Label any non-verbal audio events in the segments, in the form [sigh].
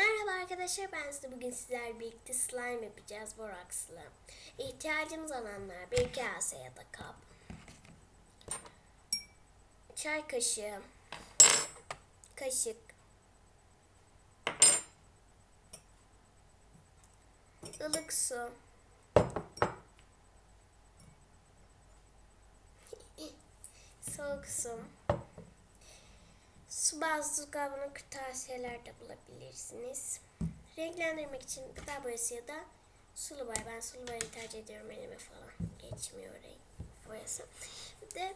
Merhaba arkadaşlar ben size bugün sizlerle birlikte slime yapacağız borakslı. İhtiyacımız olanlar bir kase ya da kap. Çay kaşığı. Kaşık. ılık su. Soğuk su. Su bazlı kabını kırtasiyeler de bulabilirsiniz. Renklendirmek için gıda boyası ya da sulu boya. Ben sulu boyayı tercih ediyorum elime falan. Geçmiyor renk boyası. Bir de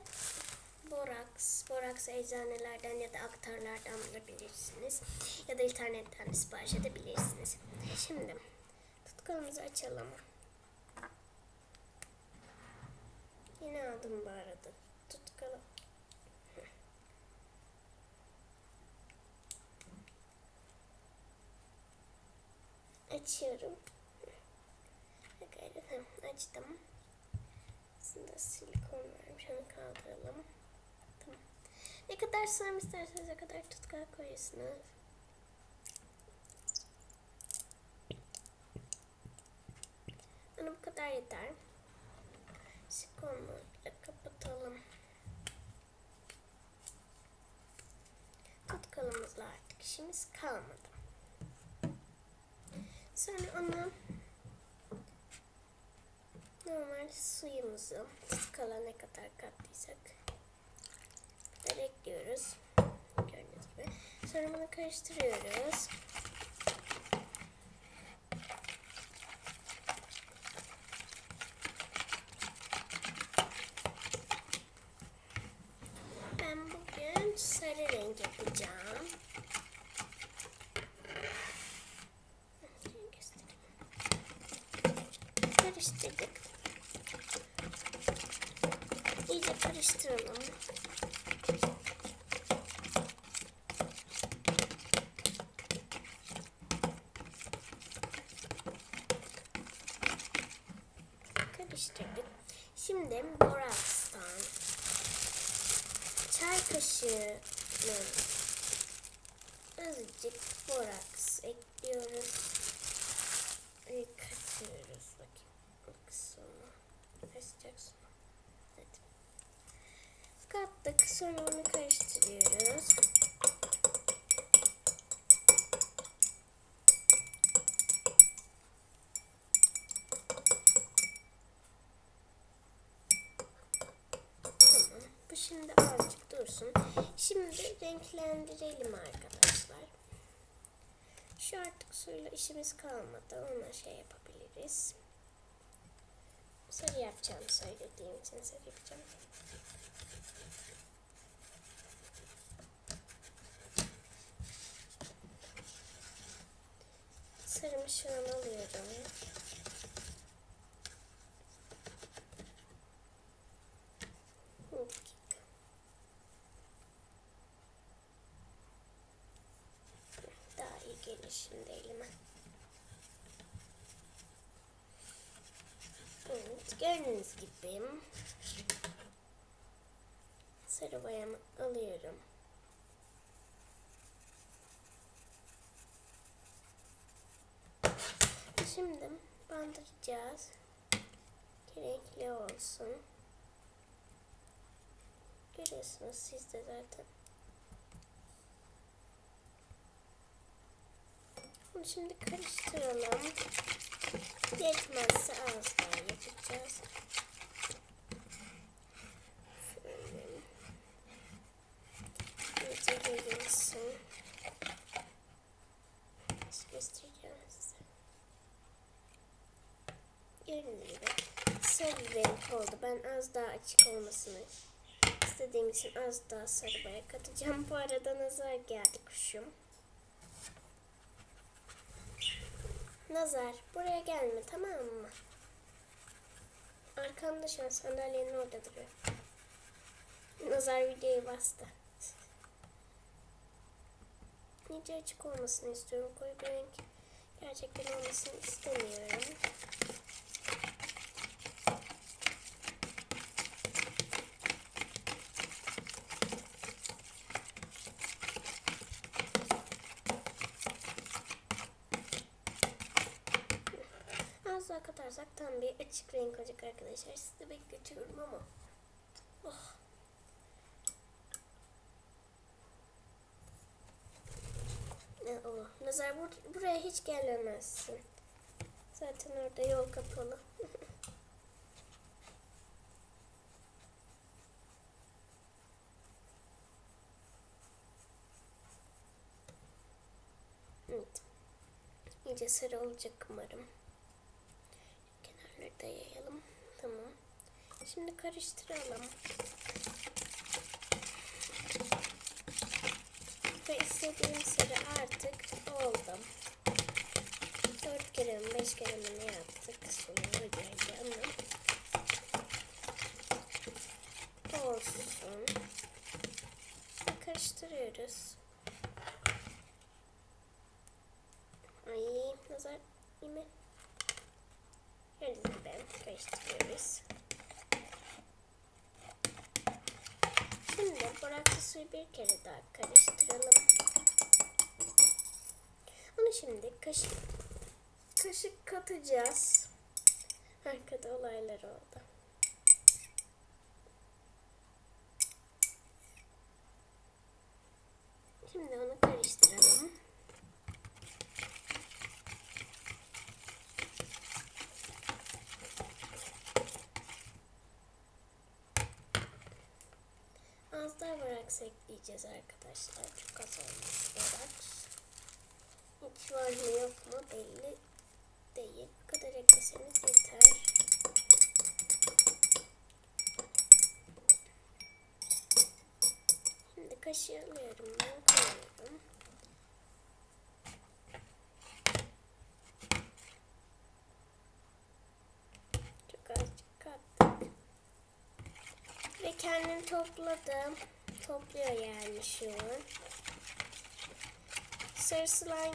boraks. Boraks eczanelerden ya da aktarlardan bulabilirsiniz. Ya da internetten sipariş edebilirsiniz. Şimdi tutkalımızı açalım. Yine aldım bu arada Açıyorum. Heh, Açtım. Aslında silikon varmış. Onu kaldıralım. Tamam. Ne kadar slime isterseniz o kadar tutkal koyuyorsunuz. Bana bu kadar yeter. Silikonla kapatalım. Tutkalımızla artık işimiz kalmadı. Sonra onu normal suyumuzu tutkala ne kadar kattıysak kadar ekliyoruz. Gördüğünüz gibi. Sonra bunu karıştırıyoruz. Ben bugün sarı renk yapacağım. Şöyle göstereyim. Karıştırdık. İyice karıştıralım. Karıştırdık. Şimdi borakstan çay kaşığının azıcık boraks ekliyoruz. Ve katıyoruz. Bakayım. Bak sonra. Kaçacak sonra. Evet. Kattık. Sonra şimdi azıcık dursun. Şimdi renklendirelim arkadaşlar. Şu artık suyla işimiz kalmadı. Ona şey yapabiliriz. Sarı yapacağım söylediğim için sarı yapacağım. Sarımı şu an alıyorum. Bir dakika. Daha iyi gelir şimdi elime. Evet, gördüğünüz gibi sarı boyamı alıyorum. Şimdi bandıracağız. Renkli olsun. Görüyorsunuz siz de zaten. Bunu şimdi karıştıralım. Yetmezse daha yapacağız. Şöyle. İyice yayılsın. Nasıl göstereceğim size. Gördüğünüz gibi sarı renk oldu. Ben az daha açık olmasını istediğim için az daha sarı boya katacağım. Bu arada nazar geldi kuşum. Nazar buraya gelme tamam mı? Arkamda şu an sandalyenin orada duruyor. Nazar videoyu bastı. İyice açık olmasını istiyorum. Koyu bir renk gerçekten olmasını istemiyorum. Daha katarsak tam bir açık renk olacak arkadaşlar. Sizi bekletiyorum ama. Oh. Ne o? Nazar bur- buraya hiç gelemezsin. Zaten orada yol kapalı. [laughs] evet. İyice sarı olacak umarım. Da yayalım. Tamam. Şimdi karıştıralım. Ve istediğim sarı artık oldu. 4 kere mi 5 kere ne yaptık? Sonra ama. Olsun. Ve karıştırıyoruz. Ay nazar iyi mi? Gördüğünüz gibi karıştırıyoruz. Şimdi boraksı suyu bir kere daha karıştıralım. Onu şimdi kaşık kaşık katacağız. Arkada olaylar oldu. Şimdi onu karıştıralım. Az boraks ekleyeceğiz arkadaşlar. Çok az olmuş boraks. Hiç var mı yok mu belli değil. Bu kadar ekleseniz yeter. Şimdi kaşığı alıyorum ben koyuyorum. Çok azıcık kattık. Ve kendim topladım. Topluyor yani şu an. Sarı slime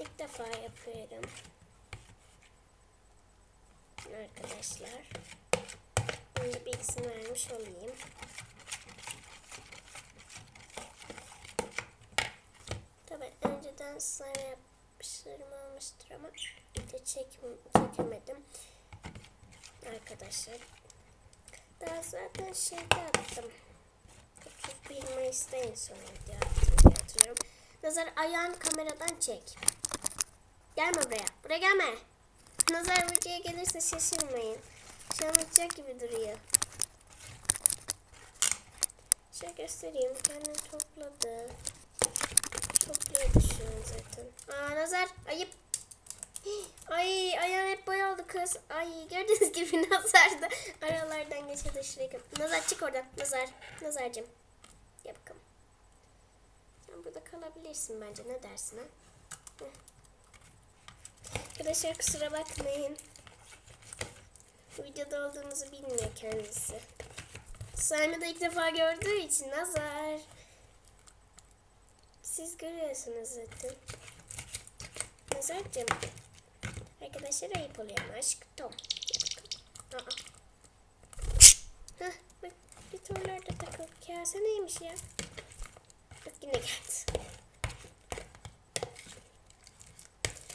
ilk defa yapıyorum. Arkadaşlar. Bunu da bilgisini vermiş olayım. Tabii önceden slime yapmışlarım olmuştur ama de çek çekemedim. Arkadaşlar. Daha zaten şeyde attım. 31 Mayıs'ta en son diye hatırlıyorum. Nazar ayağını kameradan çek. Gelme buraya. Buraya gelme. Nazar buraya gelirse şaşırmayın. Uçacak gibi duruyor. Şöyle göstereyim. Kendini topladı. Topluyordu şu zaten. Aa Nazar ayıp. Ay ayağın hep boyalı kız. Ay gördüğünüz gibi [laughs] Nazar da aralardan geçiyordu şuraya. Nazar çık oradan. Nazar. Nazarcığım. Burada kalabilirsin bence. Ne dersin ha? Arkadaşlar kusura bakmayın. Videoda olduğunuzu bilmiyor kendisi. Slime'ı da ilk defa gördüğü için Nazar. Siz görüyorsunuz zaten. Nazarcığım. Arkadaşlar ayıp oluyor aşk Tom. Aa. Hah bak bir torlarda takıl. Kase neymiş ya? Yine geldi.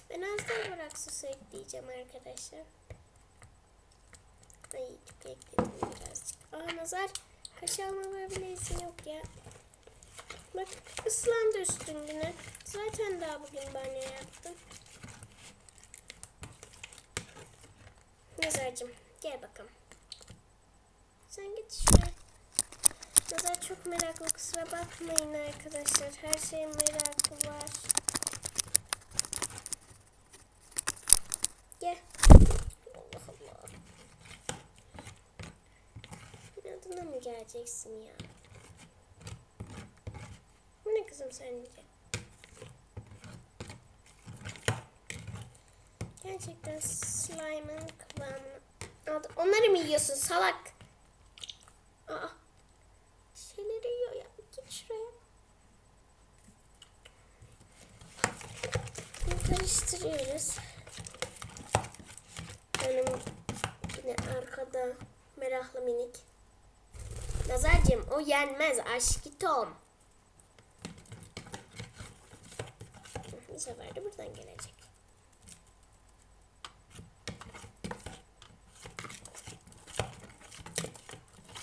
Ben az daha bırak su ekleyeceğim arkadaşlar. Ay çok ekledim birazcık. Aa nazar. Kaş alma verebilirsin yok ya. Bak ıslandı üstün günü. Zaten daha bugün banyo yaptım. Nazar'cığım gel bakalım. Sen git şuraya. Nazar çok meraklı kusura bakmayın arkadaşlar. Her şey merakı var. Gel. Allah Allah. Adına mı geleceksin ya? Bu ne kızım sence? Gerçekten slime'ın kıvamını aldı. Onları mı yiyorsun salak? Aa. Şeyleri yiyor ya. Git şuraya. Bunu karıştırıyoruz. Benim yine arkada meraklı minik. Nazarcığım o yenmez aşkitom. Bu sefer de buradan gelecek.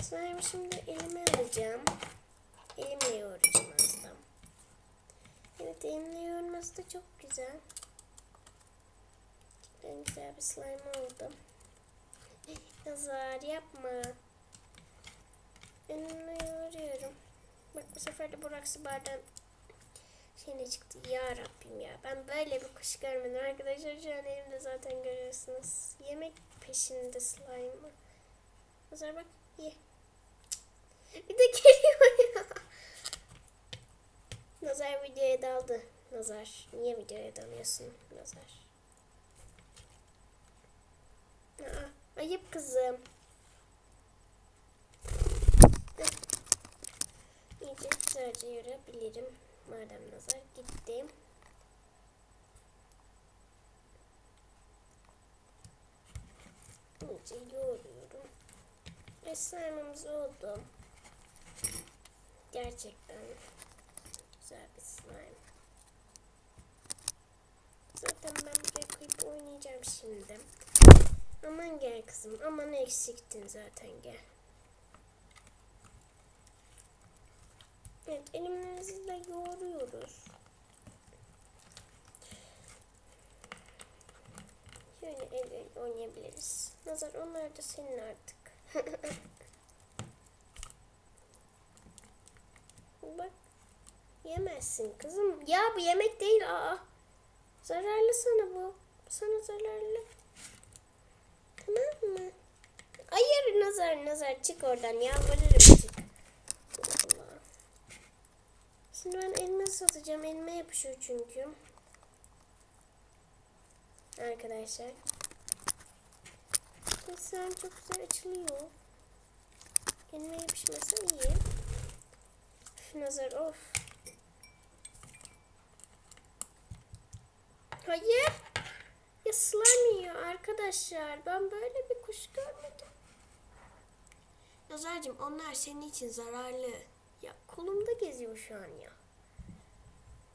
Slime şimdi elime alacağım. Elimle yoğuracağım aslında. Evet elimle yoğurması da çok güzel. En güzel bir slime oldu. [laughs] Nazar yapma. Elimle yoğuruyorum. Bak bu sefer de Buraksı bardan şey ne çıktı? Ya Rabbim ya. Ben böyle bir kuş görmedim arkadaşlar. Şu an elimde zaten görüyorsunuz. Yemek peşinde slime'ı. Nazar bak ye. Bir de geliyor ya. Nazar videoya daldı. Nazar. Niye videoya dalıyorsun Nazar? Aa, ayıp kızım. İyice güzelce yorabilirim. Madem nazar gitti. İyice yoğuruyorum. Ve slime'ımız oldu. Gerçekten güzel bir slime. Zaten ben buraya koyup oynayacağım şimdi. Aman gel kızım. Aman eksiktin zaten gel. Evet elimizle yoğuruyoruz. Şöyle el oynayabiliriz. Nazar onlar da senin artık. [laughs] Bak. Yemezsin kızım. Ya bu yemek değil. Aa. Zararlı sana bu. Sana zararlı. Tamam mı? Hayır nazar nazar çık oradan yalvarırım çık. Allah. Şimdi ben elma satacağım. Elma yapışıyor çünkü. Arkadaşlar. Sen çok güzel açılıyor. Elma yapışması iyi. Nazar of. Hayır. Ya slime yiyor arkadaşlar. Ben böyle bir kuş görmedim. Nazarcığım onlar senin için zararlı. Ya kolumda geziyor şu an ya.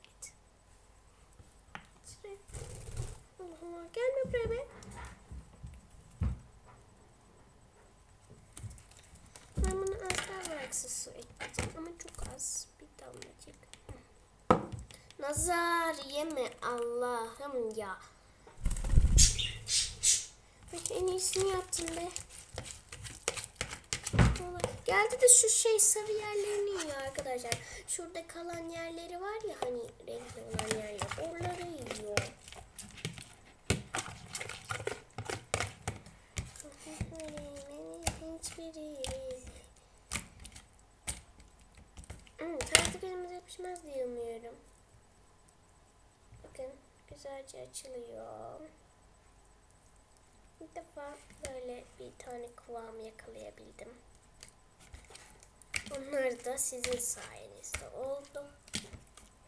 Git. Gelme buraya be. Ben bunu az bıraksız su ekleyeceğim. Ama çok az. Bir damlacık. Nazar yeme Allah'ım ya. En iyisini yaptın be. Geldi de şu şey sarı yerlerini yiyor arkadaşlar. Şurada kalan yerleri var ya hani renkli olan yerler. Oraları yiyor. Hiçbiri. Hmm, artık elimize yapışmaz diye umuyorum. Bakın güzelce açılıyor. Bir defa böyle bir tane kıvam yakalayabildim. Onlar da sizin sayenizde oldu.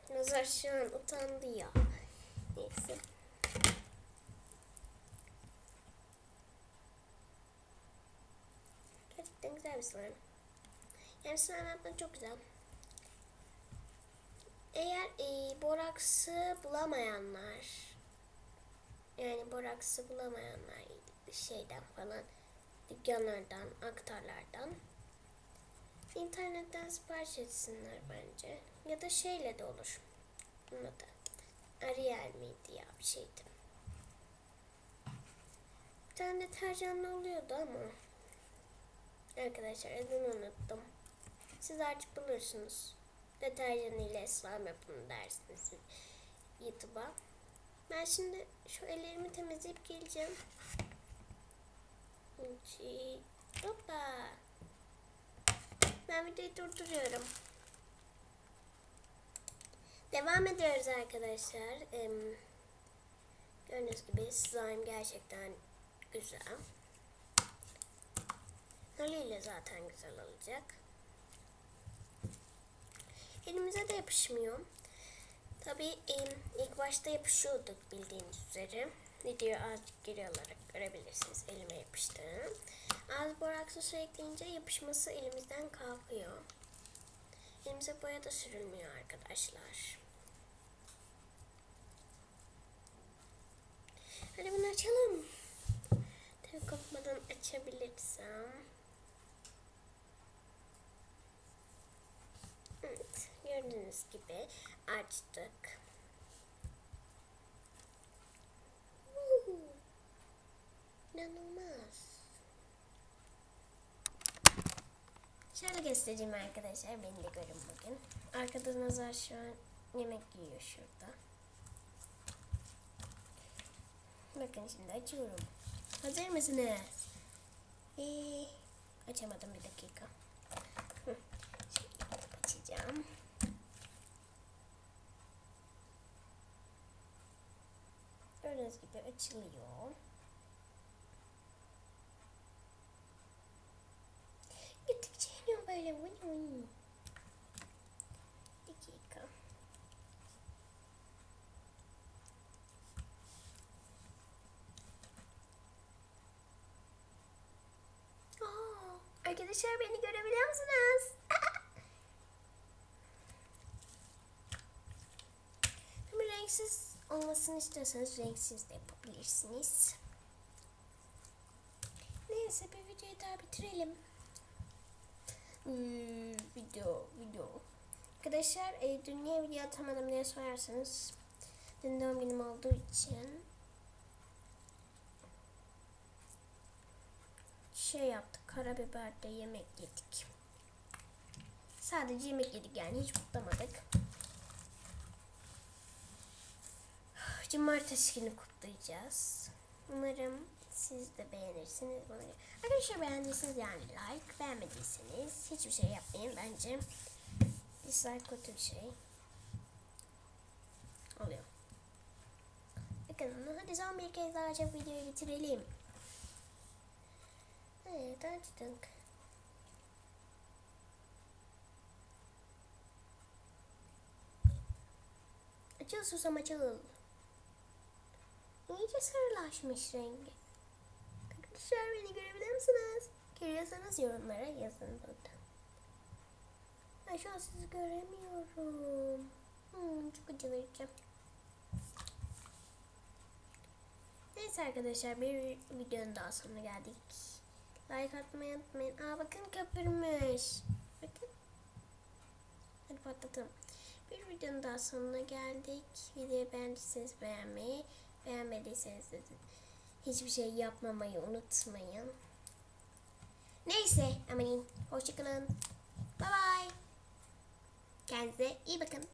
Nazar şu an utandı ya. Neyse. Gerçekten güzel bir slime. Yani slime çok güzel. Eğer e, boraksı bulamayanlar yani boraksı bulamayanlar şeyden falan dükkanlardan, aktarlardan internetten sipariş etsinler bence. Ya da şeyle de olur. Bunun adı. Ariel miydi ya bir şeydi. Bir tane deterjanlı oluyordu ama. Arkadaşlar adını unuttum. Siz artık bulursunuz. Deterjan ile yapın dersiniz YouTube'a. Ben şimdi şu ellerimi temizleyip geleceğim. Hoppa. Ben videoyu durduruyorum. Devam ediyoruz arkadaşlar. Ee, gördüğünüz gibi slime gerçekten güzel. Haliyle zaten güzel olacak. Elimize de yapışmıyor. Tabii ilk başta yapışıyorduk bildiğiniz üzere. Videoyu azıcık geri alarak görebilirsiniz elime yapıştığını. Az boraksı su ekleyince yapışması elimizden kalkıyor. Elimize boya da sürülmüyor arkadaşlar. Hadi bunu açalım. Tabii kopmadan açabilirsem. Gördüğünüz gibi açtık. İnanılmaz. Şöyle göstereyim arkadaşlar. Beni de görün bugün. Arkada Nazar şu an yemek yiyor şurada. Bakın şimdi açıyorum. Hazır mısınız? Ee, açamadım bir dakika. Hı, Şimdi açacağım. Gördüğünüz gibi açılıyor. Gittikçe iniyor böyle. Vın vın. Dakika. Aa, arkadaşlar beni görebiliyor musunuz? [laughs] Ama renksiz olmasını istiyorsanız renksiz de yapabilirsiniz. Neyse bir videoyu daha bitirelim. Hmm, video, video. Arkadaşlar e, dün niye video atamadım diye sorarsanız dün doğum günüm olduğu için şey yaptık. Karabiberde yemek yedik. Sadece yemek yedik yani hiç kutlamadık. Cumartesi günü kutlayacağız. Umarım siz de beğenirsiniz bunu. Arkadaşlar beğendiyseniz yani like, beğenmediyseniz hiçbir şey yapmayın. Bence dislike kötü bir şey. Oluyor. Bakın hadi son bir kez daha açıp videoyu bitirelim. Evet açtık. Açıl susam açıl. İyice sarılaşmış rengi. Arkadaşlar beni görebilir misiniz? Görüyorsanız yorumlara yazın burada. Ben şu an sizi göremiyorum. Hmm, çok acı vereceğim. Neyse arkadaşlar bir videonun daha sonuna geldik. Like atmayı unutmayın. Aa bakın köpürmüş. Bakın. Hadi patlatalım. Bir videonun daha sonuna geldik. Videoyu beğendiyseniz beğenmeyi, beğenmediyseniz de hiçbir şey yapmamayı unutmayın. Neyse, emanin. Hoşçakalın. Bye bye. Kendinize iyi bakın.